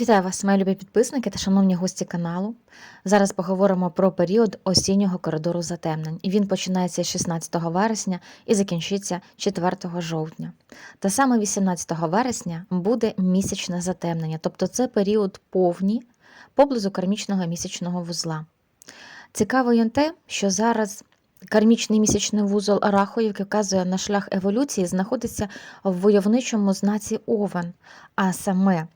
Вітаю вас, мої любі підписники та шановні гості каналу. Зараз поговоримо про період осіннього коридору затемнень. Він починається 16 вересня і закінчиться 4 жовтня. Та саме 18 вересня буде місячне затемнення, тобто це період повні поблизу кармічного місячного вузла. Цікаво є те, що зараз кармічний місячний вузол Раху, який вказує на шлях еволюції, знаходиться в войовничому знаці Овен, а саме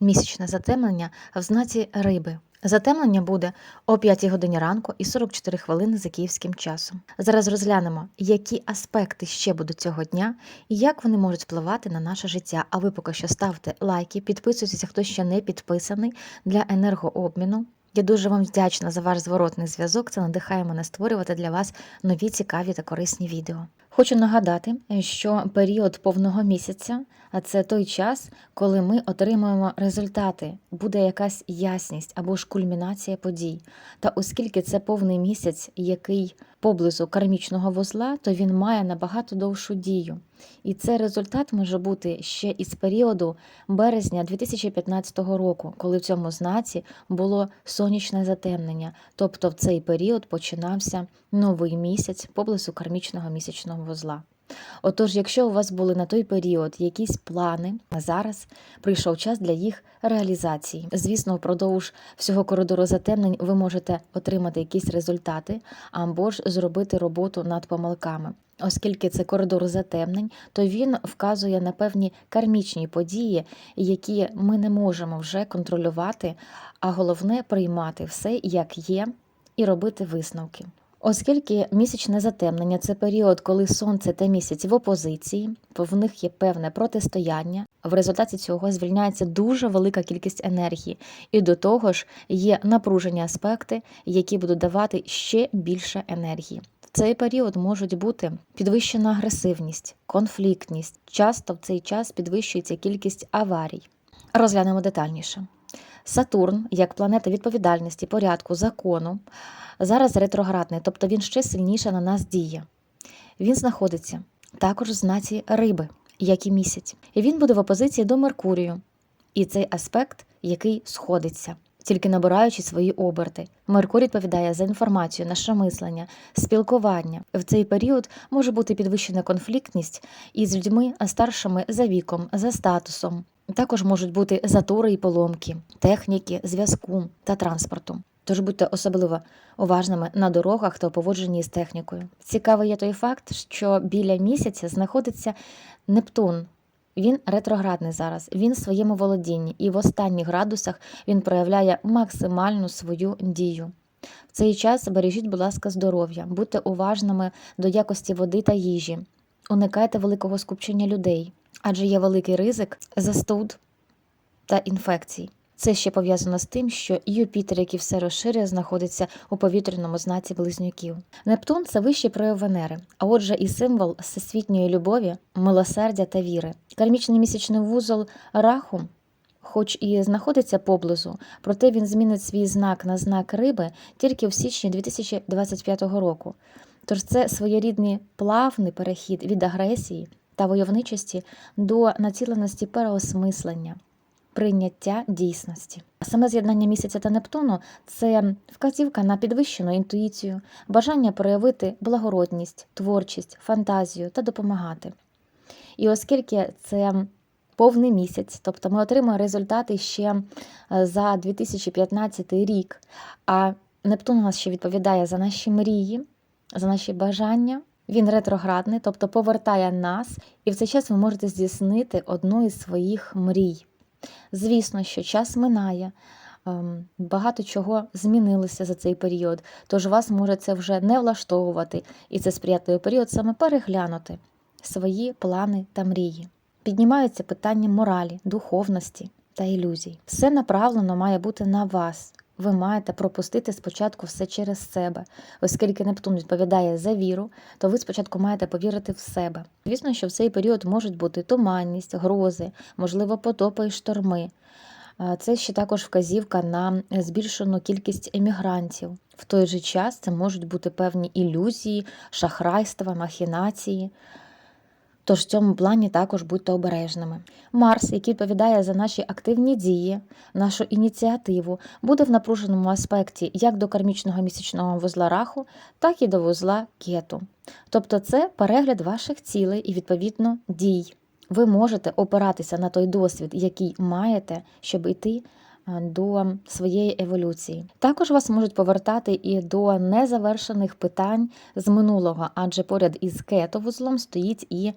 місячне затемнення в знаці риби. Затемнення буде о 5 годині ранку і 44 хвилини за київським часом. Зараз розглянемо, які аспекти ще будуть цього дня і як вони можуть впливати на наше життя. А ви поки що ставте лайки, підписуйтеся, хто ще не підписаний для енергообміну. Я дуже вам вдячна за ваш зворотний зв'язок. Це надихає мене створювати для вас нові цікаві та корисні відео. Хочу нагадати, що період повного місяця а це той час, коли ми отримуємо результати, буде якась ясність або ж кульмінація подій. Та оскільки це повний місяць, який поблизу кармічного вузла, то він має набагато довшу дію. І цей результат може бути ще із періоду березня 2015 року, коли в цьому знаці було сонячне затемнення. Тобто в цей період починався новий місяць поблизу кармічного місячного вузла. Отож, якщо у вас були на той період якісь плани, зараз прийшов час для їх реалізації. Звісно, впродовж всього коридору затемнень ви можете отримати якісь результати або ж зробити роботу над помилками. Оскільки це коридор затемнень, то він вказує на певні кармічні події, які ми не можемо вже контролювати, а головне приймати все як є, і робити висновки. Оскільки місячне затемнення це період, коли сонце та місяць в опозиції, то в них є певне протистояння. В результаті цього звільняється дуже велика кількість енергії, і до того ж є напружені аспекти, які будуть давати ще більше енергії. В цей період можуть бути підвищена агресивність, конфліктність. Часто в цей час підвищується кількість аварій. Розглянемо детальніше. Сатурн, як планета відповідальності, порядку, закону, зараз ретроградний, тобто він ще сильніше на нас діє. Він знаходиться також в знаці риби, як і місяць. І він буде в опозиції до Меркурію. І цей аспект, який сходиться, тільки набираючи свої оберти. Меркурій відповідає за інформацію, наше мислення, спілкування. В цей період може бути підвищена конфліктність із людьми старшими за віком, за статусом. Також можуть бути затори і поломки, техніки, зв'язку та транспорту. Тож будьте особливо уважними на дорогах та поводженні з технікою. Цікавий є той факт, що біля місяця знаходиться Нептун. Він ретроградний зараз, він в своєму володінні, і в останніх градусах він проявляє максимальну свою дію. В цей час бережіть, будь ласка, здоров'я, будьте уважними до якості води та їжі, уникайте великого скупчення людей, адже є великий ризик застуд та інфекцій. Це ще пов'язано з тим, що Юпітер, який все розширює, знаходиться у повітряному знаці близнюків. Нептун це вищий прояв Венери, а отже, і символ всесвітньої любові, милосердя та віри. Кармічний місячний вузол раху. Хоч і знаходиться поблизу, проте він змінить свій знак на знак риби тільки в січні 2025 року. Тож це своєрідний плавний перехід від агресії та войовничості до націленості переосмислення прийняття дійсності. Саме з'єднання місяця та Нептуну це вказівка на підвищену інтуїцію, бажання проявити благородність, творчість, фантазію та допомагати. І оскільки це повний місяць, тобто ми отримуємо результати ще е, за 2015 рік, а Нептун у нас ще відповідає за наші мрії, за наші бажання. Він ретроградний, тобто повертає нас, і в цей час ви можете здійснити одну із своїх мрій. Звісно, що час минає, ем, багато чого змінилося за цей період, тож вас може це вже не влаштовувати, і це сприятливий період саме переглянути свої плани та мрії. Піднімаються питання моралі, духовності та ілюзій. Все направлено має бути на вас. Ви маєте пропустити спочатку все через себе, оскільки Нептун відповідає за віру, то ви спочатку маєте повірити в себе. Звісно, що в цей період можуть бути туманність, грози, можливо, потопи і шторми. Це ще також вказівка на збільшену кількість емігрантів. В той же час це можуть бути певні ілюзії, шахрайства, махінації. Тож в цьому плані також будьте обережними. Марс, який відповідає за наші активні дії, нашу ініціативу, буде в напруженому аспекті як до кармічного місячного вузла раху, так і до вузла кету. Тобто це перегляд ваших цілей і, відповідно, дій. Ви можете опиратися на той досвід, який маєте, щоб йти до своєї еволюції. Також вас можуть повертати і до незавершених питань з минулого, адже поряд із кетовузлом стоїть і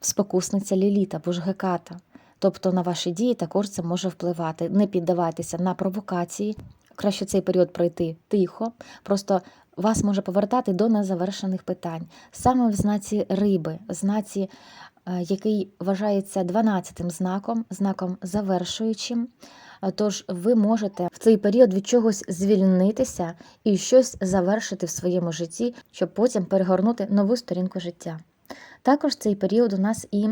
спокусниця Ліліта, або ж Геката. Тобто на ваші дії також це може впливати. Не піддавайтеся на провокації. Краще цей період пройти тихо, просто вас може повертати до незавершених питань. Саме в знаці риби, знаці, е, який вважається 12-тим знаком, знаком завершуючим. Е, Тож ви можете в цей період від чогось звільнитися і щось завершити в своєму житті, щоб потім перегорнути нову сторінку життя. Також в цей період у нас і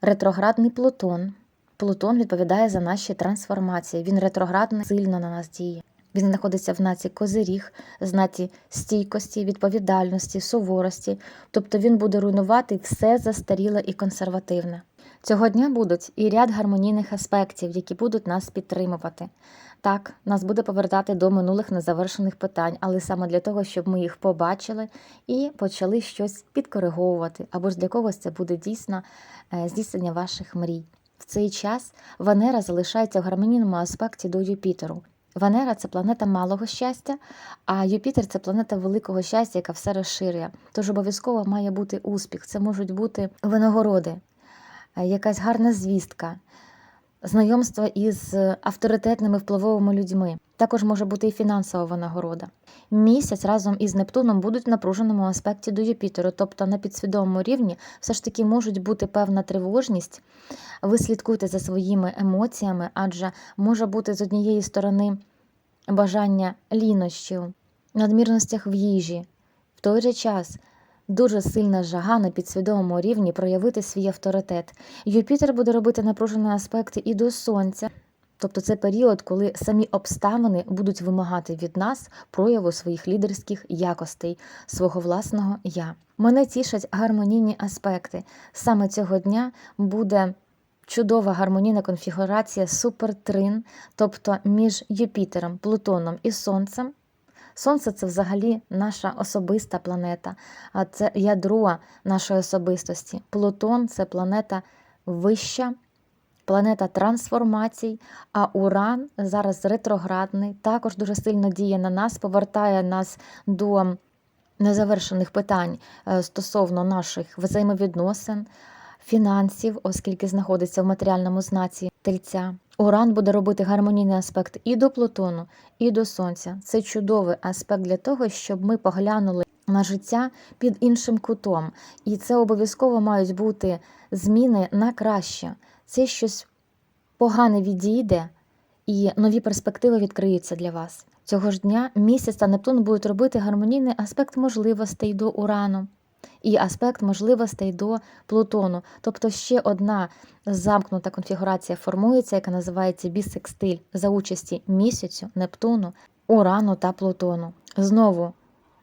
ретроградний Плутон. Плутон відповідає за наші трансформації. Він ретроградно сильно на нас діє. Він знаходиться в знаці козиріг, знаці стійкості, відповідальності, суворості. Тобто він буде руйнувати все застаріле і консервативне. Цього дня будуть і ряд гармонійних аспектів, які будуть нас підтримувати. Так, нас буде повертати до минулих незавершених питань, але саме для того, щоб ми їх побачили і почали щось підкориговувати, або ж для когось це буде дійсно е, здійснення ваших мрій. В цей час Венера залишається в гармонійному аспекті до Юпітеру. Венера це планета малого щастя, а Юпітер це планета великого щастя, яка все розширює. Тож обов'язково має бути успіх. Це можуть бути винагороди, якась гарна звістка, знайомство із авторитетними впливовими людьми. Також може бути і фінансова винагорода. Місяць разом із Нептуном будуть в напруженому аспекті до Юпітеру, тобто на підсвідомому рівні все ж таки можуть бути певна тривожність. Ви слідкуйте за своїми емоціями, адже може бути з однієї сторони бажання лінощів, надмірностях в їжі. В той же час дуже сильна жага на підсвідомому рівні проявити свій авторитет. Юпітер буде робити напружені аспекти і до сонця. Тобто це період, коли самі обставини будуть вимагати від нас прояву своїх лідерських якостей, свого власного я. Мене тішать гармонійні аспекти. Саме цього дня буде чудова гармонійна конфігурація супертрин, тобто між Юпітером, Плутоном і Сонцем. Сонце це взагалі наша особиста планета, це ядро нашої особистості. Плутон це планета вища планета трансформацій, а Уран зараз ретроградний, також дуже сильно діє на нас, повертає нас до незавершених питань е, стосовно наших взаємовідносин, фінансів, оскільки знаходиться в матеріальному знаці тельця. Уран буде робити гармонійний аспект і до Плутону, і до Сонця. Це чудовий аспект для того, щоб ми поглянули на життя під іншим кутом. І це обов'язково мають бути зміни на краще. Це щось погане відійде, і нові перспективи відкриються для вас. Цього ж дня місяць та Нептун будуть робити гармонійний аспект можливостей до Урану і аспект можливостей до Плутону. Тобто ще одна замкнута конфігурація формується, яка називається бісекстиль за участі місяцю, Нептуну, Урану та Плутону. Знову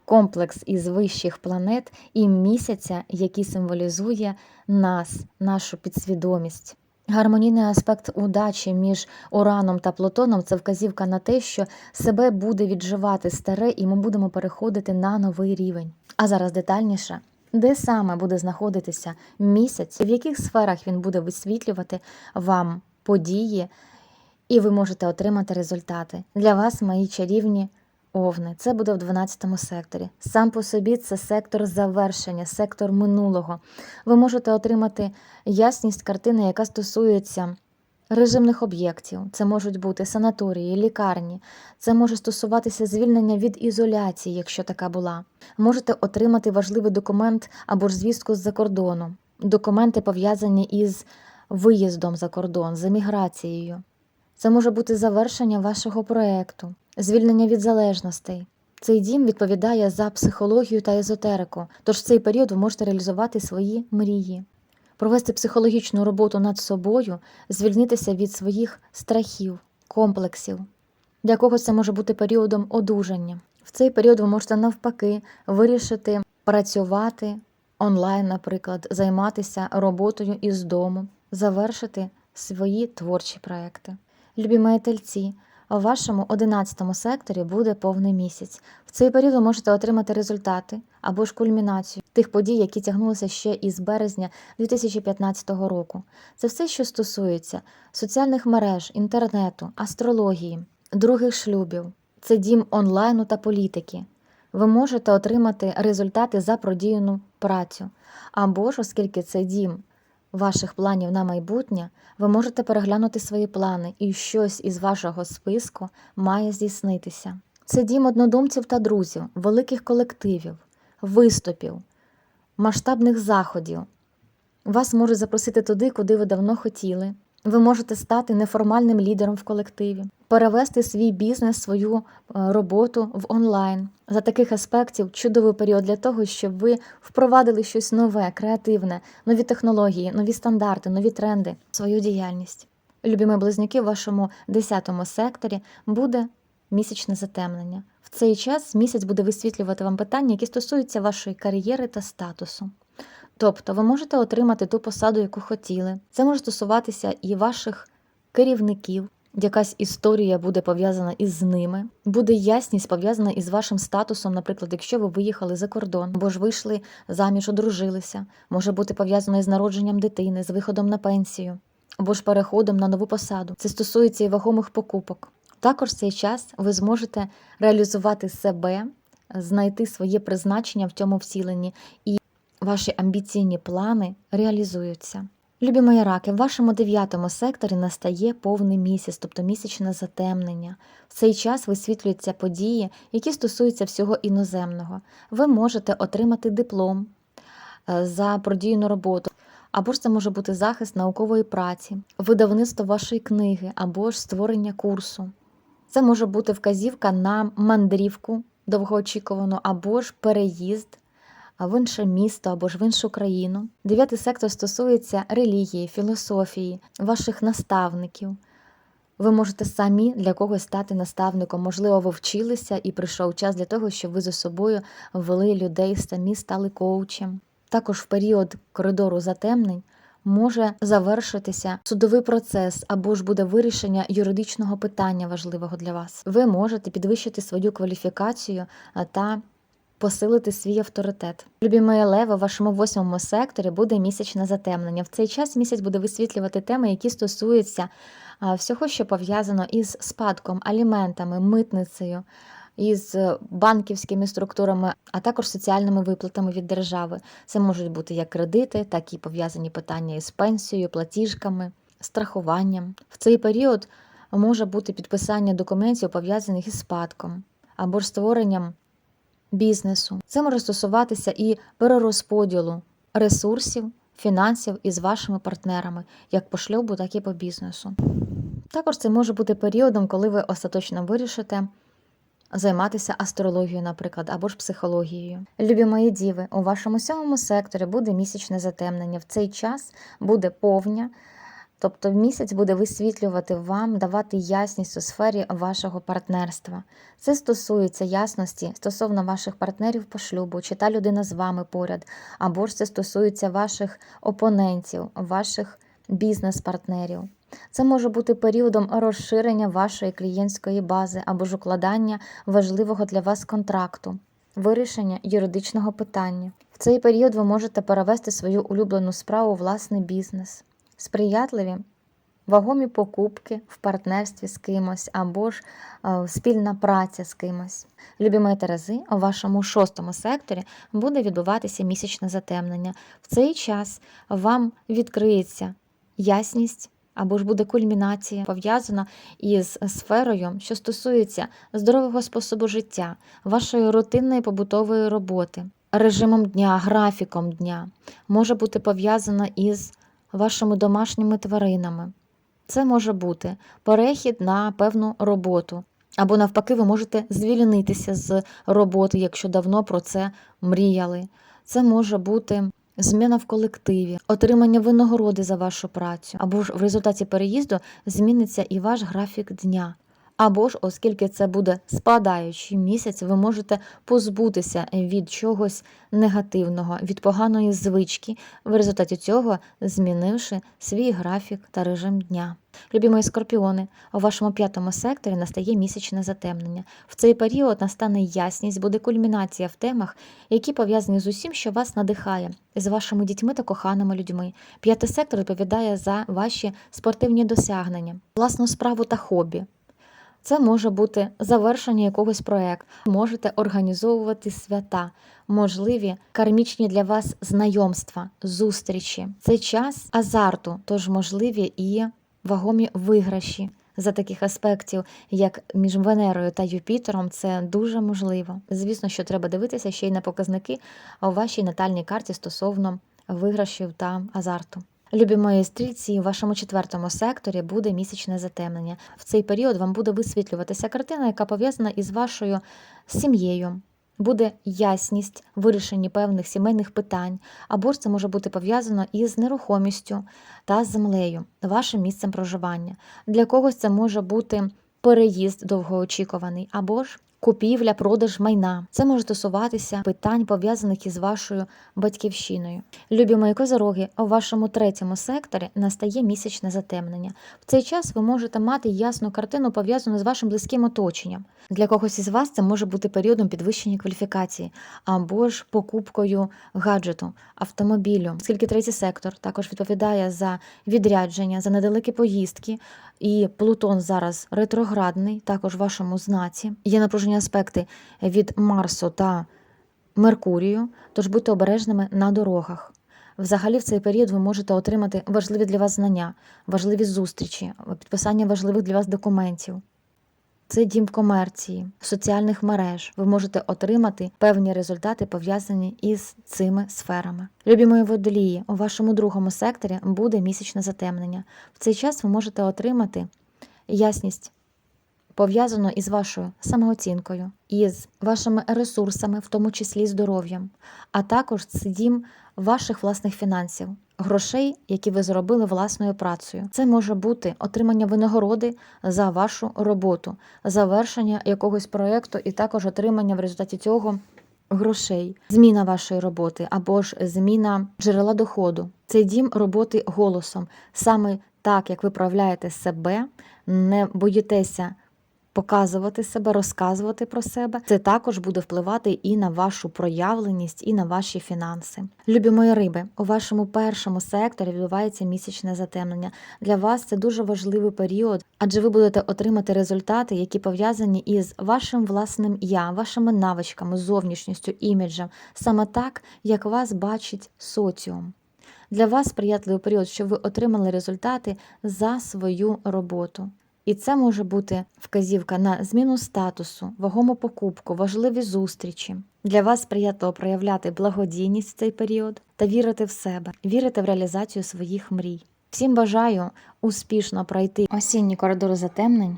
комплекс із вищих планет і місяця, який символізує нас, нашу підсвідомість. Гармонійний аспект удачі між Ураном та Плутоном це вказівка на те, що себе буде відживати старе, і ми будемо переходити на новий рівень. А зараз детальніше, де саме буде знаходитися місяць, в яких сферах він буде висвітлювати вам події, і ви можете отримати результати. Для вас, мої чарівні Овни, це буде в 12 секторі. Сам по собі це сектор завершення, сектор минулого. Ви можете отримати ясність картини, яка стосується режимних об'єктів. Це можуть бути санаторії, лікарні, це може стосуватися звільнення від ізоляції, якщо така була. Можете отримати важливий документ або ж звістку з-за кордону, документи пов'язані із виїздом за кордон, з еміграцією. Це може бути завершення вашого проекту, звільнення від залежностей. Цей дім відповідає за психологію та езотерику, тож в цей період ви можете реалізувати свої мрії, провести психологічну роботу над собою, звільнитися від своїх страхів, комплексів. Для когось це може бути періодом одужання. В цей період ви можете навпаки вирішити працювати онлайн, наприклад, займатися роботою із дому, завершити свої творчі проекти. Любі мої тельці, у вашому 11 секторі буде повний місяць. В цей період ви можете отримати результати або ж кульмінацію тих подій, які тягнулися ще із березня 2015 року. Це все, що стосується соціальних мереж, інтернету, астрології, других шлюбів. Це дім онлайну та політики. Ви можете отримати результати за продіяну працю. Або ж, оскільки це дім ваших планів на майбутнє, ви можете переглянути свої плани, і щось із вашого списку має здійснитися. Це дім однодумців та друзів, великих колективів, виступів, масштабних заходів. Вас можуть запросити туди, куди ви давно хотіли. Ви можете стати неформальним лідером в колективі, перевести свій бізнес, свою е, роботу в онлайн. За таких аспектів чудовий період для того, щоб ви впровадили щось нове, креативне, нові технології, нові стандарти, нові тренди свою діяльність. Любімі близнюки, в вашому 10 секторі буде місячне затемнення. В цей час місяць буде висвітлювати вам питання, які стосуються вашої кар'єри та статусу. Тобто ви можете отримати ту посаду, яку хотіли. Це може стосуватися і ваших керівників. Якась історія буде пов'язана із ними, буде ясність пов'язана із вашим статусом, наприклад, якщо ви виїхали за кордон, або ж вийшли заміж, одружилися, може бути пов'язано із народженням дитини, з виходом на пенсію, або ж переходом на нову посаду. Це стосується і вагомих покупок. Також в цей час ви зможете реалізувати себе, знайти своє призначення в цьому вціленні і ваші амбіційні плани реалізуються. Любі мої раки, в вашому дев'ятому секторі настає повний місяць, тобто місячне затемнення. В цей час висвітлюються події, які стосуються всього іноземного. Ви можете отримати диплом е, за продіяну роботу, або ж це може бути захист наукової праці, видавництво вашої книги, або ж створення курсу. Це може бути вказівка на мандрівку довгоочікувану, або ж переїзд в інше місто або ж в іншу країну. Дев'ятий сектор стосується релігії, філософії, ваших наставників. Ви можете самі для когось стати наставником. Можливо, ви вчилися і прийшов час для того, щоб ви за собою ввели людей, самі стали коучем. Також в період коридору затемнень може завершитися судовий процес або ж буде вирішення юридичного питання важливого для вас. Ви можете підвищити свою кваліфікацію а, та посилити свій авторитет. Любі мої леви, в вашому восьмому секторі буде місячне затемнення. В цей час місяць буде висвітлювати теми, які стосуються всього, що пов'язано із спадком, аліментами, митницею. Із банківськими структурами, а також соціальними виплатами від держави. Це можуть бути як кредити, так і пов'язані питання із пенсією, платіжками, страхуванням. В цей період може бути підписання документів, пов'язаних із спадком або ж створенням бізнесу. Це може стосуватися і перерозподілу ресурсів, фінансів із вашими партнерами, як по шлюбу, так і по бізнесу. Також це може бути періодом, коли ви остаточно вирішите займатися астрологією, наприклад, або ж психологією. Любі мої діви, у вашому сьомому секторі буде місячне затемнення. В цей час буде повня. Тобто місяць буде висвітлювати вам, давати ясність у сфері вашого партнерства. Це стосується ясності стосовно ваших партнерів по шлюбу, чи та людина з вами поряд, або ж це стосується ваших опонентів, ваших бізнес-партнерів. Це може бути періодом розширення вашої клієнтської бази або ж укладання важливого для вас контракту, вирішення юридичного питання. В цей період ви можете перевести свою улюблену справу власний бізнес сприятливі, вагомі покупки в партнерстві з кимось або ж е, спільна праця з кимось. Любі мої Терези, у вашому шостому секторі буде відбуватися місячне затемнення. В цей час вам відкриється ясність. Або ж буде кульмінація пов'язана із сферою, що стосується здорового способу життя, вашої рутинної побутової роботи, режимом дня, графіком дня, може бути пов'язана із вашими домашніми тваринами. Це може бути перехід на певну роботу, або, навпаки, ви можете звільнитися з роботи, якщо давно про це мріяли. Це може бути зміна в колективі, отримання винагороди за вашу працю, або ж в результаті переїзду зміниться і ваш графік дня. Або ж, оскільки це буде спадаючий місяць, ви можете позбутися від чогось негативного, від поганої звички, в результаті цього змінивши свій графік та режим дня. Любі мої скорпіони, у вашому п'ятому секторі настає місячне затемнення. В цей період настане ясність, буде кульмінація в темах, які пов'язані з усім, що вас надихає, з вашими дітьми та коханими людьми. П'ятий сектор відповідає за ваші спортивні досягнення, власну справу та хобі. Це може бути завершення якогось проекту. Можете організовувати свята, можливі кармічні для вас знайомства, зустрічі. Це час азарту, тож можливі і вагомі виграші. За таких аспектів, як між Венерою та Юпітером, це дуже можливо. Звісно, що треба дивитися ще й на показники у вашій натальній карті стосовно виграшів та азарту. Любі мої стрільці, у вашому четвертому секторі буде місячне затемнення. В цей період вам буде висвітлюватися картина, яка пов'язана із вашою сім'єю. Буде ясність вирішенні певних сімейних питань, або ж це може бути пов'язано із нерухомістю та землею, вашим місцем проживання. Для когось це може бути переїзд довгоочікуваний, або ж купівля, продаж майна. Це може стосуватися питань, пов'язаних із вашою батьківщиною. Любі мої козороги, у вашому третьому секторі настає місячне затемнення. В цей час ви можете мати ясну картину, пов'язану з вашим близьким оточенням. Для когось із вас це може бути періодом підвищення кваліфікації або ж покупкою гаджету, автомобілю, оскільки третій сектор також відповідає за відрядження, за недалекі поїздки. І Плутон зараз ретроградний, також в вашому знаці. Є аспекти від Марсу та Меркурію, тож будьте обережними на дорогах. Взагалі, в цей період ви можете отримати важливі для вас знання, важливі зустрічі, підписання важливих для вас документів. Це дім комерції, соціальних мереж. Ви можете отримати певні результати, пов'язані із цими сферами. Любі мої водолії, у вашому другому секторі буде місячне затемнення. В цей час ви можете отримати ясність, пов'язану із вашою самооцінкою, із вашими ресурсами, в тому числі здоров'ям, а також це дім ваших власних фінансів. Грошей, які ви зробили власною працею, це може бути отримання винагороди за вашу роботу, завершення якогось проєкту, і також отримання в результаті цього грошей, зміна вашої роботи або ж зміна джерела доходу. Це дім роботи голосом. Саме так, як ви проявляєте себе, не боїтеся показувати себе, розказувати про себе. Це також буде впливати і на вашу проявленість, і на ваші фінанси. Любі мої риби, у вашому першому секторі відбувається місячне затемнення. Для вас це дуже важливий період, адже ви будете отримати результати, які пов'язані із вашим власним я, вашими навичками, зовнішністю, іміджем, саме так, як вас бачить соціум. Для вас сприятливий період, щоб ви отримали результати за свою роботу. І це може бути вказівка на зміну статусу, вагому покупку, важливі зустрічі. Для вас сприятливо проявляти благодійність в цей період та вірити в себе, вірити в реалізацію своїх мрій. Всім бажаю успішно пройти осінні коридори затемнень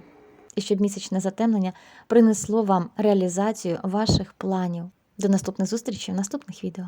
і щоб місячне затемнення принесло вам реалізацію ваших планів. До наступних зустрічей в наступних відео.